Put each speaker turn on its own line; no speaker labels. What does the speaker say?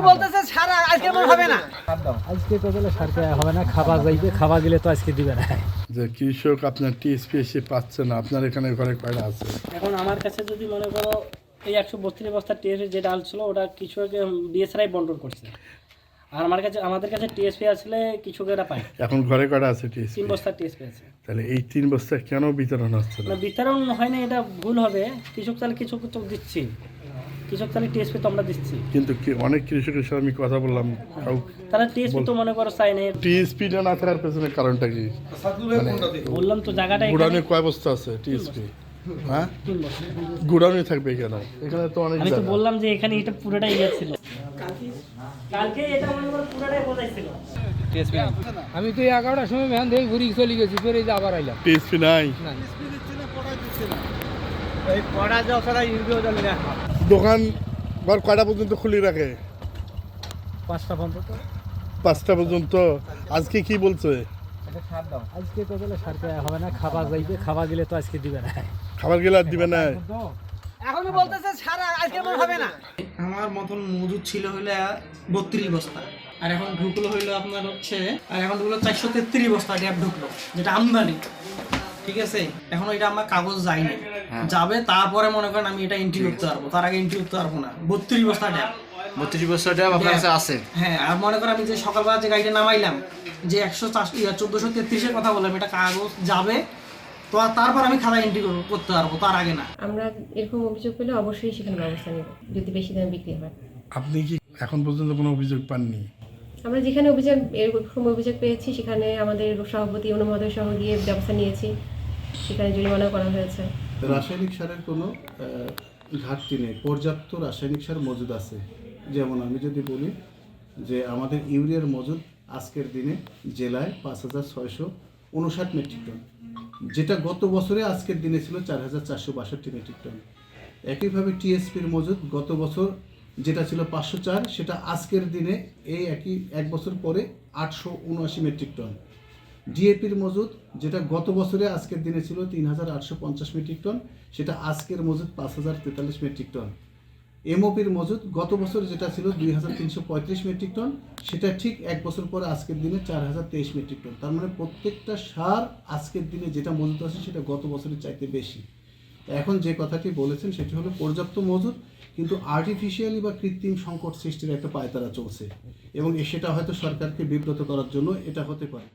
এখনই বলতেছে সারা আজকে মনে হবে না।
আজকে তো গেলে সারকে হবে না খাবার যাইবে খাবার গেলে তো আজকে দিবে না।
যে কৃষক আপনার টিএসপি এসে পাচ্ছে না আপনার এখানে ঘরে কয়টা আছে?
এখন আমার কাছে যদি মনে করো এই একশো বত্রিশ বস্তা টিএসপি যে ডাল ছিল ওটা কৃষক বিএসআই বন্টন করছে। আর আমার কাছে আমাদের কাছে টিএসপি আসলে কৃষকেরা পায়।
এখন ঘরে কয়টা আছে টিএসপি?
তিন বস্তা টিএসপি আছে।
তাহলে এই তিন বস্তা কেন বিতরণ হচ্ছে না?
না বিতরণ হয় না এটা ভুল হবে। কৃষক তাহলে কৃষক তো দিচ্ছি। কৃষক তাহলে টিএসপি তো আমরা দিচ্ছি।
কিন্তু কি অনেক কৃষকের সাথে আমি কথা বললাম
তাহলে টিএসপি তো মনে করো চাই না
টিএসপিটা না থাকার পেছনে কারণটা কি?
বললাম তো জায়গাটা এখানে
গুড়ানে কয় বস্তা আছে টিএসপি হ্যাঁ?
তিন।
গুড়ানে থাকবে কেন এখানে তো অনেক
আমি তো
জায়গা।
বললাম যে এখানে এটা পুরোটাই ইয়ে ছিল। কালকে এটা মনে করো পুরোটাই বোঝাইছিল
আমি তো এগারোটার সময় ভ্যান থেকে ঘুরি চলে গেছি ফের এই যে আবার আইলাম।
টিএসপি নাই? দোকান ঘর কয়টা পর্যন্ত খুলে রাখে
পাঁচটা পর্যন্ত
পাঁচটা পর্যন্ত আজকে কি বলছে?
আজকে তো গেলে সারকে হবে না খাবার যাইবে খাবার গেলে তো আজকে দিবে না।
খাবার গেলে আর দিবে না।
এখনই বলতেছে সারা আজকে মনে হবে না।
আমার মতন মজুদ ছিল হইলে বত্রিশ বস্তা। আর এখন ঢুকলো হইল আপনার হচ্ছে আর এখন ঢুকলো চারশো তেত্রিশ বস্তা ড্যাব ঢুকলো যেটা আমদানি। ঠিক আছে? এখন ওইটা আমার কাগজ যায়নি। যাবে তারপরে মনে করেন আমি এটা এন্ট্রি করতে পারব। তার আগে এন্ট্রি করতে পারব না। বত্রিশ বস্তা ড্যাব
বত্রিশ বছর ড্যাম আপনার কাছে আছে।
হ্যাঁ আর মনে করেন আমি যে সকালবেলা যে গাড়িটা নামাইলাম যে একশো চোদ্দোশো তেত্রিশের কথা বললাম এটা কাগজ যাবে তো তারপর আমি খাতা এন্ট্রি করতে পারব তার আগে না।
আমরা এরকম অভিযোগ পেলে অবশ্যই সেখানে ব্যবস্থা নেব যদি বেশি দামে বিক্রি হয়।
আপনি কি এখন পর্যন্ত কোনো অভিযোগ পাননি?
আমরা যেখানে অভিযোগ এরকম অভিযোগ পেয়েছি সেখানে আমাদের সভাপতি অনুমোদন সহ গিয়ে ব্যবস্থা নিয়েছি সেখানে জরিমানা করা হয়েছে।
রাসায়নিক সারের কোনো ঘাটতি নেই। পর্যাপ্ত রাসায়নিক সার মজুদ আছে। যেমন আমি যদি বলি যে আমাদের ইউরিয়ার মজুদ আজকের দিনে জেলায় পাঁচ হাজার ছয়শো উনষাট মেট্রিক টন। যেটা গত বছরে আজকের দিনে ছিল চার হাজার চারশো বাষট্টি মেট্রিক টন। একইভাবে টিএসপির মজুদ গত বছর যেটা ছিল পাঁচশো চার, সেটা আজকের দিনে এই একই, এক বছর পরে আটশো উনআশি মেট্রিক টন। ডিএপির মজুদ, যেটা গত বছরে আজকের দিনে ছিল তিন হাজার আটশো পঞ্চাশ মেট্রিক টন, সেটা আজকের মজুদ পাঁচ হাজার তেতাল্লিশ মেট্রিক টন। এমওপির মজুদ গত বছর যেটা ছিল দুই হাজার তিনশো পঁয়ত্রিশ মেট্রিক টন, সেটা ঠিক এক বছর পরে আজকের দিনে চার হাজার তেইশ মেট্রিক টন। তার মানে প্রত্যেকটা সার আজকের দিনে যেটা মজুদ আছে সেটা গত বছরের চাইতে বেশি। এখন যে কথাটি বলেছেন সেটি হলো পর্যাপ্ত মজুদ, কিন্তু আর্টিফিশিয়ালি বা কৃত্রিম সংকট সৃষ্টির একটা পায়তারা চলছে। এবং সেটা হয়তো সরকারকে বিব্রত করার জন্য এটা হতে পারে।